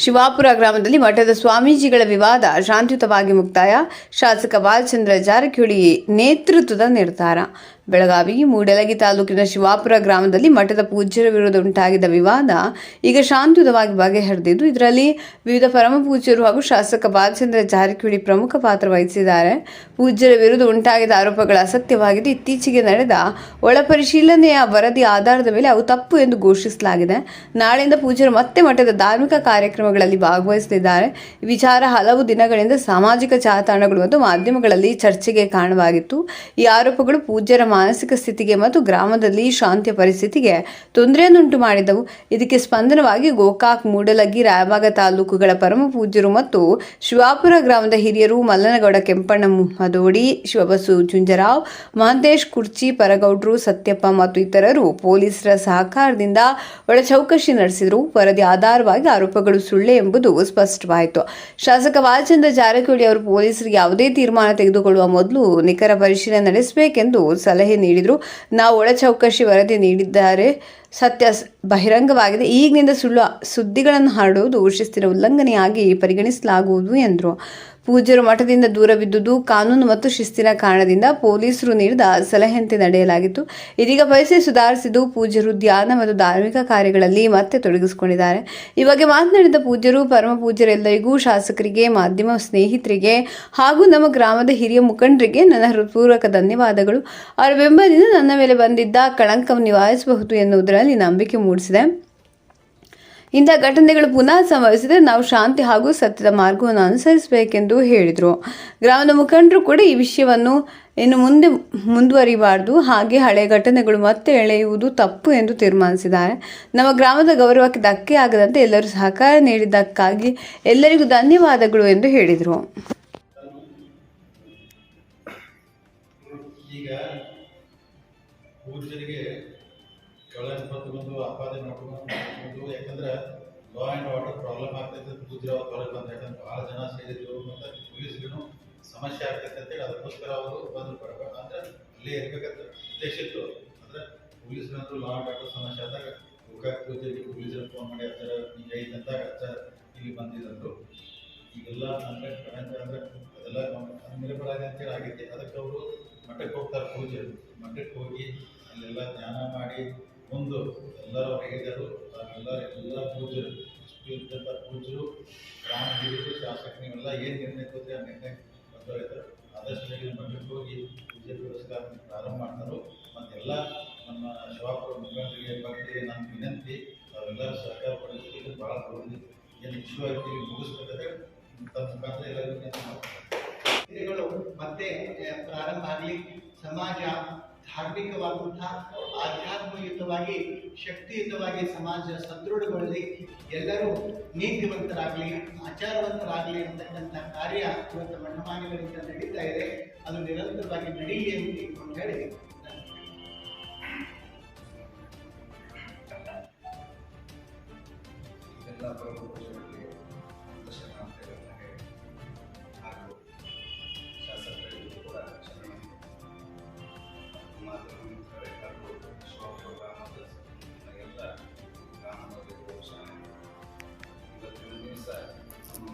ಶಿವಾಪುರ ಗ್ರಾಮದಲ್ಲಿ ಮಠದ ಸ್ವಾಮೀಜಿಗಳ ವಿವಾದ ಶಾಂತಿಯುತವಾಗಿ ಮುಕ್ತಾಯ. ಶಾಸಕ ಬಾಲಚಂದ್ರ ಜಾರಕಿಹೊಳಿ ನೇತೃತ್ವದ ನಿರ್ಧಾರ. ಬೆಳಗಾವಿ, ಮೂಡಲಗಿ ತಾಲೂಕಿನ ಶಿವಾಪುರ ಗ್ರಾಮದಲ್ಲಿ ಮಠದ ಪೂಜ್ಯರ ವಿರುದ್ಧ ಉಂಟಾಗಿದ್ದ ವಿವಾದ ಈಗ ಶಾಂತಿಯುತವಾಗಿ ಬಗೆಹರಿದಿದ್ದು, ಇದರಲ್ಲಿ ವಿವಿಧ ಪರಮ ಪೂಜ್ಯರು ಹಾಗೂ ಶಾಸಕ ಬಾಲಚಂದ್ರ ಜಾರಕಿಹೊಳಿ ಪ್ರಮುಖ ಪಾತ್ರ ವಹಿಸಿದ್ದಾರೆ. ಪೂಜ್ಯರ ವಿರುದ್ಧ ಉಂಟಾಗಿದ್ದ ಆರೋಪಗಳು ಅಸತ್ಯವಾಗಿದ್ದು ಇತ್ತೀಚೆಗೆ ನಡೆದ ಒಳಪರಿಶೀಲನೆಯ ವರದಿ ಆಧಾರದ ಮೇಲೆ ಅವು ತಪ್ಪು ಎಂದು ಘೋಷಿಸಲಾಗಿದೆ. ನಾಳೆಯಿಂದ ಪೂಜ್ಯರು ಮತ್ತೆ ಮಠದ ಧಾರ್ಮಿಕ ಕಾರ್ಯಕ್ರಮಗಳಲ್ಲಿ ಭಾಗವಹಿಸಲಿದ್ದಾರೆ. ವಿಚಾರ ಹಲವು ದಿನಗಳಿಂದ ಸಾಮಾಜಿಕ ಜಾಲತಾಣಗಳು ಮತ್ತು ಮಾಧ್ಯಮಗಳಲ್ಲಿ ಚರ್ಚೆಗೆ ಕಾರಣವಾಗಿತ್ತು. ಈ ಆರೋಪಗಳು ಪೂಜ್ಯರ ಮಾನಸಿಕ ಸ್ಥಿತಿಗೆ ಮತ್ತು ಗ್ರಾಮದಲ್ಲಿ ಶಾಂತಿಯ ಪರಿಸ್ಥಿತಿಗೆ ತೊಂದರೆಯನ್ನುಂಟು ಮಾಡಿದವು. ಇದಕ್ಕೆ ಸ್ಪಂದನವಾಗಿ ಗೋಕಾಕ್, ಮೂಡಲಗಿ, ರಾಯಬಾಗ ತಾಲೂಕುಗಳ ಪರಮ ಪೂಜ್ಯರು ಮತ್ತು ಶಿವಾಪುರ ಗ್ರಾಮದ ಹಿರಿಯರು ಮಲ್ಲನಗೌಡ, ಕೆಂಪಣ್ಣ ಮದೋಡಿ ಶಿವಬಸು ಜುಂಜರಾವ್ ಮಹಂತೇಶ್ ಕುರ್ಚಿ, ಪರಗೌಡ್ರು, ಸತ್ಯಪ್ಪ ಮತ್ತು ಇತರರು ಪೊಲೀಸರ ಸಹಕಾರದಿಂದ ಒಳ ಚೌಕಶಿ ನಡೆಸಿದರು. ವರದಿ ಆಧಾರವಾಗಿ ಆರೋಪಗಳು ಸುಳ್ಳೆ ಎಂಬುದು ಸ್ಪಷ್ಟವಾಯಿತು. ಶಾಸಕ ವಾಲಚಂದ್ರ ಜಾರಕಿಹೊಳಿ ಅವರು ಪೊಲೀಸರಿಗೆ ಯಾವುದೇ ತೀರ್ಮಾನ ತೆಗೆದುಕೊಳ್ಳುವ ಮೊದಲು ನಿಖರ ಪರಿಶೀಲನೆ ನಡೆಸಬೇಕೆಂದು ಸಲಹೆ ನೀಡಿದರು. ನಾವು ಒಳ ಚೌಕಶಿ ವರದಿ ನೀಡಿದ್ದಾರೆ. ಸತ್ಯ ಬಹಿರಂಗವಾಗಿದೆ. ಈಗಿನಿಂದ ಸುಳ್ಳು ಸುದ್ದಿಗಳನ್ನು ಹರಡುವುದು ಶಿಸ್ತಿನ ಉಲ್ಲಂಘನೆಯಾಗಿ ಪರಿಗಣಿಸಲಾಗುವುದು ಎಂದರು. ಪೂಜ್ಯರು ಮಠದಿಂದ ದೂರವಿದ್ದುದು ಕಾನೂನು ಮತ್ತು ಶಿಸ್ತಿನ ಕಾರಣದಿಂದ ಪೊಲೀಸರು ನೀಡಿದ ಸಲಹೆಯಂತೆ ನಡೆಯಲಾಗಿತ್ತು. ಇದೀಗ ಪರಿಸ್ಥಿತಿ ಸುಧಾರಿಸಿದ್ದು ಪೂಜ್ಯರು ಧ್ಯಾನ ಮತ್ತು ಧಾರ್ಮಿಕ ಕಾರ್ಯಗಳಲ್ಲಿ ಮತ್ತೆ ತೊಡಗಿಸಿಕೊಂಡಿದ್ದಾರೆ. ಈ ಬಗ್ಗೆ ಮಾತನಾಡಿದ ಪೂಜ್ಯರು, ಪರಮ ಪೂಜ್ಯರೆಲ್ಲರಿಗೂ ಶಾಸಕರಿಗೆ, ಮಾಧ್ಯಮ ಸ್ನೇಹಿತರಿಗೆ ಹಾಗೂ ನಮ್ಮ ಗ್ರಾಮದ ಹಿರಿಯ ಮುಖಂಡರಿಗೆ ನನ್ನ ಹೃತ್ಪೂರ್ವಕ ಧನ್ಯವಾದಗಳು. ಅವರ ಬೆಂಬಲದಿಂದ ನನ್ನ ಮೇಲೆ ಬಂದಿದ್ದ ಕಳಂಕವನ್ನು ನಿವಾರಿಸಬಹುದು ಎನ್ನುವುದರಲ್ಲಿ ನಂಬಿಕೆ ಮೂಡಿಸಿದೆ. ಇಂಥ ಘಟನೆಗಳು ಪುನಃ ಸಂಭವಿಸಿದರೆ ನಾವು ಶಾಂತಿ ಹಾಗೂ ಸತ್ಯದ ಮಾರ್ಗವನ್ನು ಅನುಸರಿಸಬೇಕೆಂದು ಹೇಳಿದರು. ಗ್ರಾಮದ ಮುಖಂಡರು ಕೂಡ ಈ ವಿಷಯವನ್ನು ಇನ್ನು ಮುಂದೆ ಮುಂದುವರಿಬಾರದು. ಹಾಗೆ ಹಳೆಯ ಘಟನೆಗಳು ಮತ್ತೆ ಎಳೆಯುವುದು ತಪ್ಪು ಎಂದು ತೀರ್ಮಾನಿಸಿದ್ದಾರೆ. ನಮ್ಮ ಗ್ರಾಮದ ಗೌರವಕ್ಕೆ ಧಕ್ಕೆ ಆಗದಂತೆ ಎಲ್ಲರೂ ಸಹಕಾರ ನೀಡಿದ್ದಕ್ಕಾಗಿ ಎಲ್ಲರಿಗೂ ಧನ್ಯವಾದಗಳು ಎಂದು ಹೇಳಿದರು. ಈಗ ಕಳ್ಳನ ಬಂದು ಆಪಾದನೆ ಮಾಡ್ಕೊಂಡು ಯಾಕಂದ್ರೆ ಲಾ ಆ್ಯಂಡ್ ಆರ್ಡರ್ ಪ್ರಾಬ್ಲಮ್ ಆಗ್ತೈತೆ ಪೂಜ್ಯ ಹೊರಗೆ ಬಂದ ಯಾಕಂದ್ರೆ ಭಾಳ ಜನ ಸೇರಿದ್ರು ಮತ್ತು ಪೊಲೀಸ್ಗೂ ಸಮಸ್ಯೆ ಆಗ್ತೈತೆ ಅಂತೇಳಿ ಅದಕ್ಕೋಸ್ಕರ ಅವರು ಬಂದು ಬರ್ಬೇಕು ಅಂದ್ರೆ ಅಲ್ಲೇ ಇರ್ಬೇಕಂತ ಉದ್ದೇಶ ಇತ್ತು. ಅಂದ್ರೆ ಪೊಲೀಸ್ನಂತೂ ಲಾ ಆ್ಯಂಡ್ ಆರ್ಡರ್ ಸಮಸ್ಯೆ ಆದಾಗ ಗೋಕಾಕ್ ಪೂಜೆಗೆ ಪೊಲೀಸರು ಫೋನ್ ಮಾಡಿ ಹಚ್ಚಾರ ಈಗ ಐದು ಅಂದಾಗ ಹಚ್ಚಾರ ಇಲ್ಲಿ ಬಂದಿದ್ದರು ಈಗೆಲ್ಲ ಅಂದ್ರೆ ಕರೆಂಟ್ ಅಂದ್ರೆ ಅದೆಲ್ಲ ನಿರ್ಭರಾಗಿ ಅಂತೇಳಿ ಆಗಿದೆ ಅದಕ್ಕೆ ಅವರು ಮಠಕ್ಕೆ ಹೋಗ್ತಾರೆ ಪೂಜೆ ಮಠಕ್ಕೆ ಹೋಗಿ ಅಲ್ಲೆಲ್ಲ ಧ್ಯಾನ ಮಾಡಿ ಮುಂದೆ ಎಲ್ಲರೂ ಹೇಳಿದರು ಎಲ್ಲ ಎಲ್ಲ ಪೂಜರು ಇಷ್ಟು ಇದ್ದಂಥ ಪೂಜರು ಗ್ರಾಮ ಹಿರಿಯರು ನೀವೆಲ್ಲ ಏನು ನಿರ್ಣಯ ತಗೋತೀರಿ ಆ ನಿರ್ಣಯ ಬಂದವರಿದ್ದಾರೆ ಆದಷ್ಟು ಬೇಗ ಮಠಕ್ಕೆ ಹೋಗಿ ಪೂಜೆ ಪುರಸ್ಕಾರ ಪ್ರಾರಂಭ ಮಾಡ್ತಾರೆ ಮತ್ತೆಲ್ಲ ನಮ್ಮ ಶಿವಾಪುರ ಮುಖಂಡರಿಗೆ ಭಕ್ತಿ ನಮ್ಮ ವಿನಂತಿ ತಾವೆಲ್ಲರೂ ಸಹಕಾರ ಪಡೆದು ಇದು ಭಾಳ ದೊಡ್ಡದು ಏನು ಆಗಿ ಮುಗಿಸ್ಬೇಕಾದ್ರೆ ತಮ್ಮ ಮುಖಾಂತರ ಎಲ್ಲರಿಗೂ ಮತ್ತೆ ಪ್ರಾರಂಭ ಆಗಲಿ. ಸಮಾಜ ಧಾರ್ಮಿಕವಾದಂತಹ ಆಧ್ಯಾತ್ಮಯುತವಾಗಿ, ಶಕ್ತಿಯುತವಾಗಿ ಸಮಾಜ ಸದೃಢಗೊಳ್ಳಲಿ ಎಲ್ಲರೂ ನೀತಿವಂತರಾಗಲಿ, ಆಚಾರವಂತರಾಗಲಿ ಅಂತಕ್ಕಂಥ ಕಾರ್ಯ ಇವತ್ತು ಮಠಮಾನ್ಯಗಳಿಂದ ನಡೀತಾ ಇದೆ. ಅದು ನಿರಂತರವಾಗಿ ನಡೀಲಿ ಅಂತ ಹೇಳಿ. ಎಲ್ಲ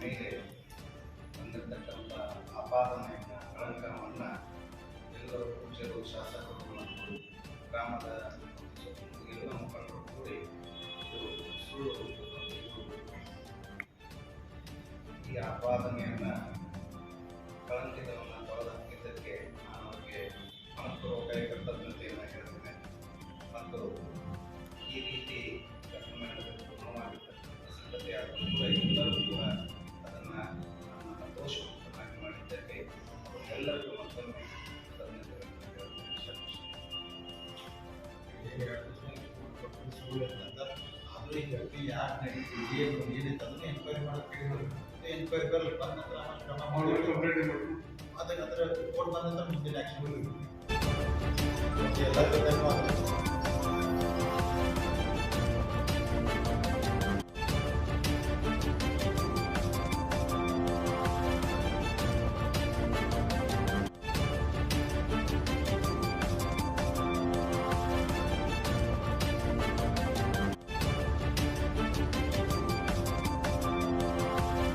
ನಮ್ಮ ಮೇಲೆ ಬಂದಿರತಕ್ಕಂಥ ಆಪಾದನೆಯನ್ನು ಕಳಂಕವನ್ನು ಎಲ್ಲರೂ ಪೂಜ್ಯರು ಶಾಸಕರು ಮತ್ತು ಗ್ರಾಮದ ಎಲ್ಲ ಮುಖಂಡರು ಕೂಡಿ ಇದು ಸುಳ್ಳು ಇದು ಈ ಆಪಾದನೆಯನ್ನು ಕಳಂಕಿತವನ್ನು ತೊಳೆದಾಕಿದ್ದಕ್ಕೆ ನಾನು ಅವರಿಗೆ ಮನಪೂರ್ವಕ ಕೃತಜ್ಞತೆಯನ್ನು ಹೇಳ್ತೇನೆ ಮತ್ತು ಆದರೂ ಏನು ಅದನ್ನ ಎನ್ಕ್ವೈರಿ ಮಾಡೋಕೆ ಎನ್ಕ್ವೈರಿ ಬರಲಿ ಅದಕ್ಕೆ ರಿಪೋರ್ಟ್ ಬಂದ ನಂತರ ಮುಂದಿನ ಆ್ಯಕ್ಷನ್ ಎಲ್ಲ